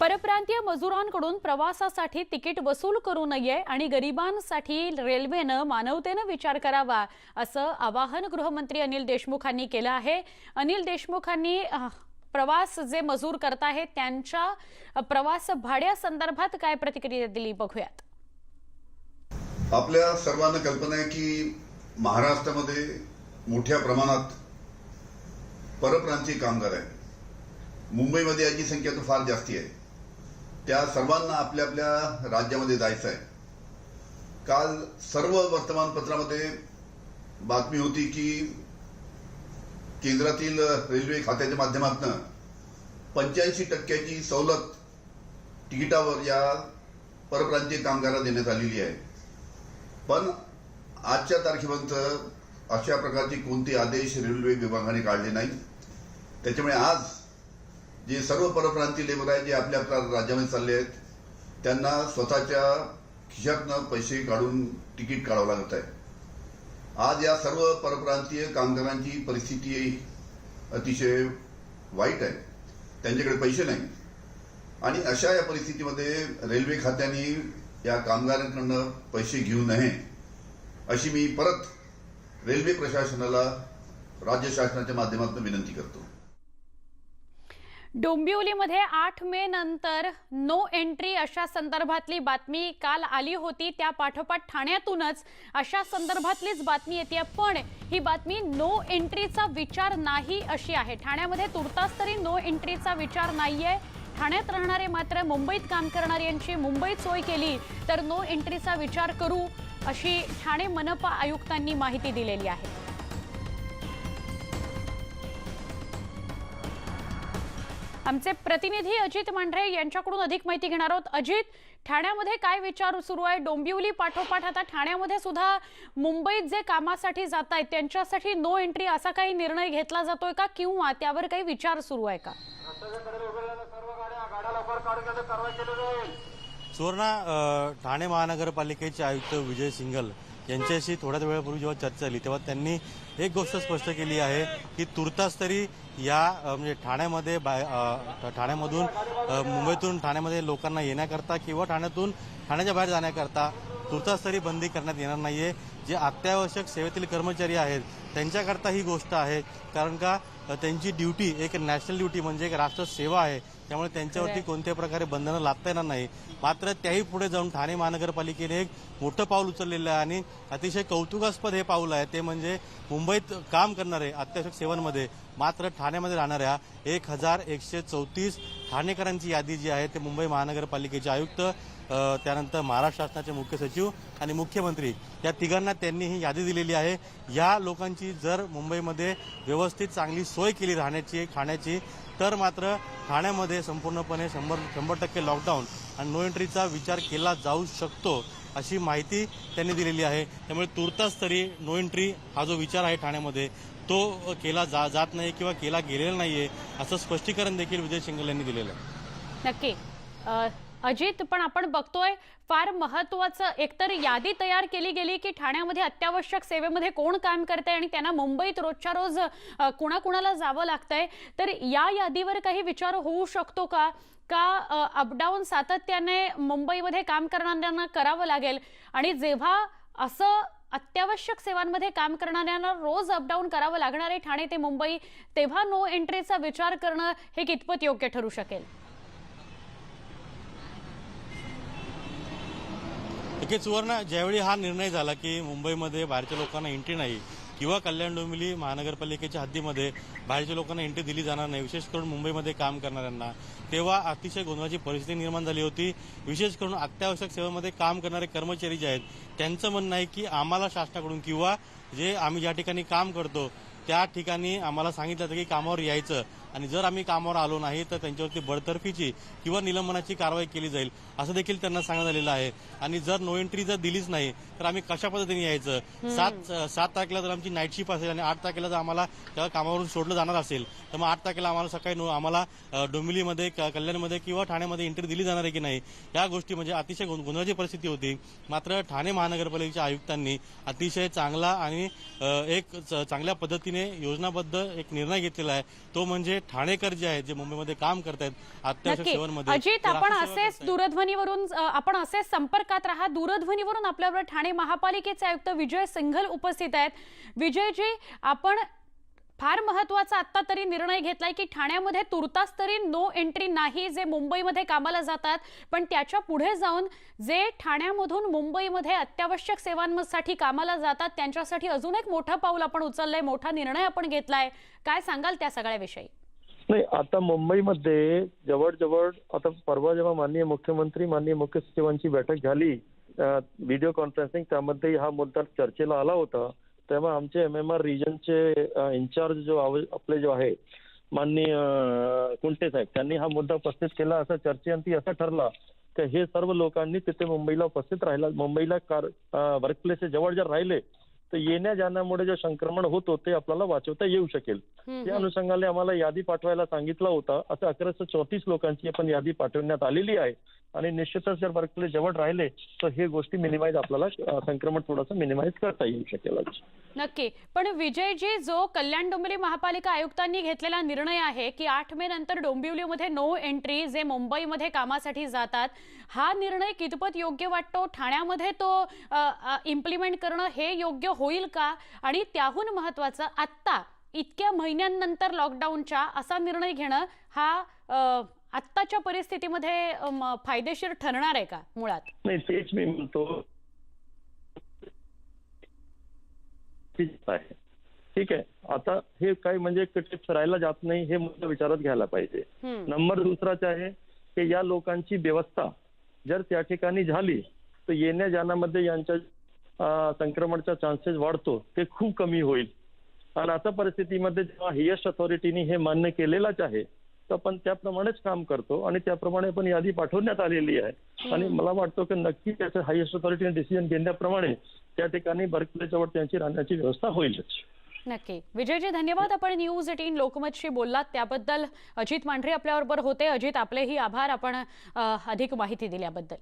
परप्रांतीय मजुरांकडून प्रवासासाठी तिकीट वसूल करू नये आणि गरिबांसाठी रेल्वेनं मानवतेनं विचार करावा असं आवाहन गृहमंत्री अनिल देशमुखांनी केलं आहे. अनिल देशमुखांनी प्रवास जे मजूर करताहेत त्यांच्या प्रवास भाड्यासंदर्भात काय प्रतिक्रिया दिली बघूयात. आपल्या सर्वांना कल्पना आहे की महाराष्ट्रामध्ये मोठ्या प्रमाणात परप्रांतीय कामगार आहेत. मुंबईमध्ये याची संख्या तर फार जास्ती आहे. त्या सर्वांना आपल्या आपल्या राज्यामध्ये जायचं आहे काल सर्व वर्तमानपत्रामध्ये बातमी होती की केंद्रातील रेल्वे खात्याच्या माध्यमातून पंच्याऐंशी टक्क्याची सवलत तिकिटावर या परप्रांतीय कामगारांना देण्यात आलेली आहे. पण आजच्या तारखेपर्यंत अशा प्रकारचे कोणते आदेश रेल्वे विभागाने काढले नाही त्याच्यामुळे आज जे सर्व परप्रांतीय लेबर आहेत जे आपल्या आपल्या राज्यामध्ये चालले आहेत त्यांना स्वतःच्या खिशातनं पैसे काढून तिकीट काढावं लागत आहे. आज या सर्व परप्रांतीय कामगारांची परिस्थिती अतिशय वाईट आहे. त्यांच्याकडे पैसे नाही. आणि अशा या परिस्थितीमध्ये रेल्वे खात्याने या कामगारांकडनं पैसे घेऊ नये अशी मी परत रेल्वे प्रशासनाला राज्य शासनाच्या माध्यमातून विनंती करतो. डोंबिवलीमध्ये आठ मे नंतर नो एंट्री अशा संदर्भातली बातमी काल आली होती. त्या पाठोपाठ ठाण्यातूनच अशा संदर्भातलीच बातमी येते. पण ही बातमी नो एंट्रीचा विचार नाही अशी आहे. ठाण्यामध्ये तुर्तास तरी नो एंट्रीचा विचार नाही आहे ठाण्यात राहणारे मात्र मुंबईत काम करणाऱ्यांची मुंबईत सोय केली तर नो एंट्रीचा विचार करू अशी ठाणे मनपा आयुक्तांनी माहिती दिलेली आहे. आमचे प्रतिनिधी अजित मांढरे यांच्याकडून अधिक माहिती घेणार आहोत. अजित ठाण्यामध्ये काय विचार सुरू आहे? डोंबिवली पाठोपाठ आता ठाण्यामध्ये सुद्धा मुंबईत जे कामासाठी जात आहेत त्यांच्यासाठी नो एंट्री असा काही निर्णय घेतला जातोय का? किंवा त्यावर काही विचार सुरू आहे का? सुवर्णा ठाणे महानगरपालिकेचे आयुक्त विजय सिंगल यांच्याशी थोड्याच वेळापूर्वी जेव्हा चर्चा झाली तेव्हा त्यांनी एक गोष्ट स्पष्ट केली आहे की तुर्तास तरी या म्हणजे ठाण्यामध्ये बा ठाण्यामधून मुंबईतून ठाण्यामध्ये लोकांना येण्याकरता किंवा ठाण्यातून ठाण्याच्या बाहेर जाण्याकरता तुर्तास तरी बंदी करण्यात येणार नाहीये. जे अत्यावश्यक सेवेतील कर्मचारी आहेत त्यांच्याकरता ही गोष्ट आहे. कारण का त्यांची ड्युटी एक नॅशनल ड्युटी म्हणजे एक राष्ट्र सेवा आहे. त्यामुळे त्यांच्यावरती कोणत्याही प्रकारे बंधनं लादता येणार नाही. मात्र त्याही पुढे जाऊन ठाणे महानगरपालिकेने एक मोठं पाऊल उचललेलं आहे आणि अतिशय कौतुकास्पद हे पाऊल आहे. ते म्हणजे मुंबईत काम करणारे अत्यावश्यक सेवांमध्ये मात्र ठाण्यामध्ये राहणाऱ्या एक हजार एकशे चौतीस ठाणेकरांची यादी जी आहे ते मुंबई महानगरपालिकेचे आयुक्त त्यानंतर महाराष्ट्र शासनाचे मुख्य सचिव आणि मुख्यमंत्री या तिघांना त्यांनी ही यादी दिलेली आहे. या लोकांची जर मुंबईमध्ये व्यवस्थित चांगली सोय केली राहण्याची खाण्याची तर मात्र ठाण्यामध्ये संपूर्णपणे शंभर शंभर टक्के लॉकडाऊन आणि नो एंट्रीचा विचार केला जाऊ शकतो. अशी माहिती त्यांनी दिलेली आहे. त्यामुळे तुर्तास तरी नो एंट्री हा जो विचार आहे ठाण्यामध्ये तो केला जा जात नाही किंवा केला गेलेला नाहीये असं स्पष्टीकरण देखील विजय शिंगल यांनी दिलेलं आहे. नक्की. अजित पण आपण बघतोय फार महत्वाचं एकतर यादी तयार केली गेली की ठाण्यामध्ये अत्यावश्यक सेवेमध्ये कोण काम करतंय आणि त्यांना मुंबईत रोजच्या रोज कुणाकुणाला जावं लागतंय? तर या यादीवर काही विचार होऊ शकतो का? का अपडाऊन सातत्याने मुंबईमध्ये काम करणाऱ्यांना करावं लागेल? आणि जेव्हा असं अत्यावश्यक सेवांमध्ये काम करणाऱ्यांना रोज अपडाऊन करावं लागणार आहे ठाणे ते मुंबई तेव्हा नो एंट्रीचा विचार करणं हे कितपत योग्य ठरू शकेल? नक्कीच सुवर्ण. ज्यावेळी हा निर्णय झाला की मुंबईमध्ये बाहेरच्या लोकांना एंट्री नाही किंवा कल्याण डोंबिवली महानगरपालिकेच्या हद्दीमध्ये बाहेरच्या लोकांना एंट्री दिली जाणार नाही विशेष करून मुंबईमध्ये काम करणाऱ्यांना तेव्हा अतिशय गोंधळाची परिस्थिती निर्माण झाली होती. विशेष करून अत्यावश्यक सेवेमध्ये काम करणारे कर्मचारी जे आहेत त्यांचं म्हणणं आहे की आम्हाला शासनाकडून किंवा जे आम्ही ज्या ठिकाणी काम करतो त्या ठिकाणी आम्हाला सांगितलं जातं की कामावर यायचं. आणि जर आम्ही कामावर आलो नाही तर त्यांच्यावरती बडतर्फीची किंवा निलंबनाची कारवाई केली जाईल असं देखील त्यांना सांगण्यात आलेलं आहे. आणि जर नो एंट्री जर दिलीच नाही तर आम्ही कशा पद्धतीने यायचं? सात सात तारखेला जर आमची नाईट शिफ्ट असेल आणि आठ तारखेला जर आम्हाला तेव्हा कामावरून सोडलं जाणार असेल तर मग आठ तारखेला आम्हाला सकाळी नो- आम्हाला डोंबिवलीमध्ये कल्याणमध्ये किंवा ठाण्यामध्ये एंट्री दिली जाणार आहे की नाही या गोष्टी म्हणजे अतिशय गोंधळाची परिस्थिती होती. मात्र ठाणे महानगरपालिकेच्या आयुक्तांनी अतिशय चांगला आणि एक चांगल्या पद्धतीने योजनाबद्ध एक निर्णय घेतलेला आहे. तो म्हणजे ठाणेकर जे आहेत जे मुंबईमध्ये काम करतायत अत्यावश्यक सेवांमध्ये अजित आपण असेच. दूरध्वनीवरून आपण असेच संपर्कात राहा. दूरध्वनीवरून आपल्याबरोबर ठाणे महापालिकेचे आयुक्त विजय सिंघल उपस्थित आहेत. विजयजी आपण फार महत्त्वाचा आत्ता तरी निर्णय घेतलाय की ठाण्यामध्ये तुर्तास तरी नो एंट्री नाही जे मुंबईमध्ये कामाला जातात. पण त्याच्या पुढे जाऊन जे ठाण्यामधून मुंबईमध्ये अत्यावश्यक सेवांसाठी कामाला जातात त्यांच्यासाठी अजून एक मोठं पाऊल आपण उचललंय मोठा निर्णय आपण घेतलाय. काय सांगाल त्या सगळ्याविषयी? नाही आता मुंबईमध्ये जवळजवळ आता परवा जेव्हा माननीय मुख्यमंत्री माननीय मुख्य सचिवांची बैठक झाली व्हिडिओ कॉन्फरन्सिंग त्यामध्ये हा मुद्दा चर्चेला आला होता तेव्हा आमचे एम एम आर रिजनचे इन्चार्ज जो आपले जो आहे माननीय कुंटे साहेब त्यांनी हा मुद्दा उपस्थित केला असा चर्चेअंती असा ठरला की हे सर्व लोकांनी तिथे मुंबईला उपस्थित राहिला मुंबईला कार वर्क प्लेस जवळ जर राहिले तर येण्या जाण्यामुळे जे संक्रमण होत होते आपल्याला वाचवता येऊ शकेल. त्या. अनुषंगाने आम्हाला यादी पाठवायला सांगितलं होतं. असं अकराशे चौतीस लोकांची आपण यादी पाठवण्यात आलेली आहे. आणि निश्चितच जर वर्कप्लेस जवळ राहिले तर हे गोष्टी मिनिमाइज आपल्याला संक्रमण थोडंसं मिनिमाइज करता येऊ शकेल. नक्की. पण विजयजी जो कल्याण डोंबिवली महापालिका आयुक्तांनी घेतलेला निर्णय आहे की आठ मे नंतर डोंबिवलीमध्ये नो एंट्री जे मुंबईमध्ये कामासाठी जातात हा निर्णय कितपत योग्य वाटतो? ठाण्यामध्ये तो इम्प्लिमेंट करणं हे योग्य होईल का? आणि त्याहून महत्वाचं आत्ता इतक्या महिन्यांनंतर लॉकडाऊनच्या असा निर्णय घेणं हा आत्ताच्या परिस्थितीमध्ये फायदेशीर ठरणार आहे का मुळात? नाही तेच मी म्हणतो. ठीक आहे. ठीक आहे. आता हे काही म्हणजे फिरायला जात नाही हे मुद्दा विचारात घ्यायला पाहिजे. नंबर दुसराच आहे की या लोकांची व्यवस्था जर त्या ठिकाणी झाली तर येण्या जाण्यामध्ये यांच्या संक्रमणचा चान्सेस वाढतो. ते खूप कमी होईल. आणि आता परिस्थितीमध्ये जेव्हा हायेस्ट अथॉरिटीनी हे मान्य केलेलंच आहे आपण त्याप्रमाणेच काम करतो आणि त्याप्रमाणे आपण यादी पाठवण्यात आलेली आहे. आणि मला वाटतं की नक्की त्याचं हायेस्ट अथॉरिटीने डिसिजन घेण्याप्रमाणे त्या ठिकाणी बर्कलेजवळ त्यांची राहण्याची व्यवस्था होईलच. नक्की. विजयजी धन्यवाद. आपण न्यूज एटीन लोकमतशी बोललात. त्याबद्दल अजित मांढरे आपल्याबरोबर होते. अजित आपलेही आभार. आपण अधिक माहिती दिल्याबद्दल.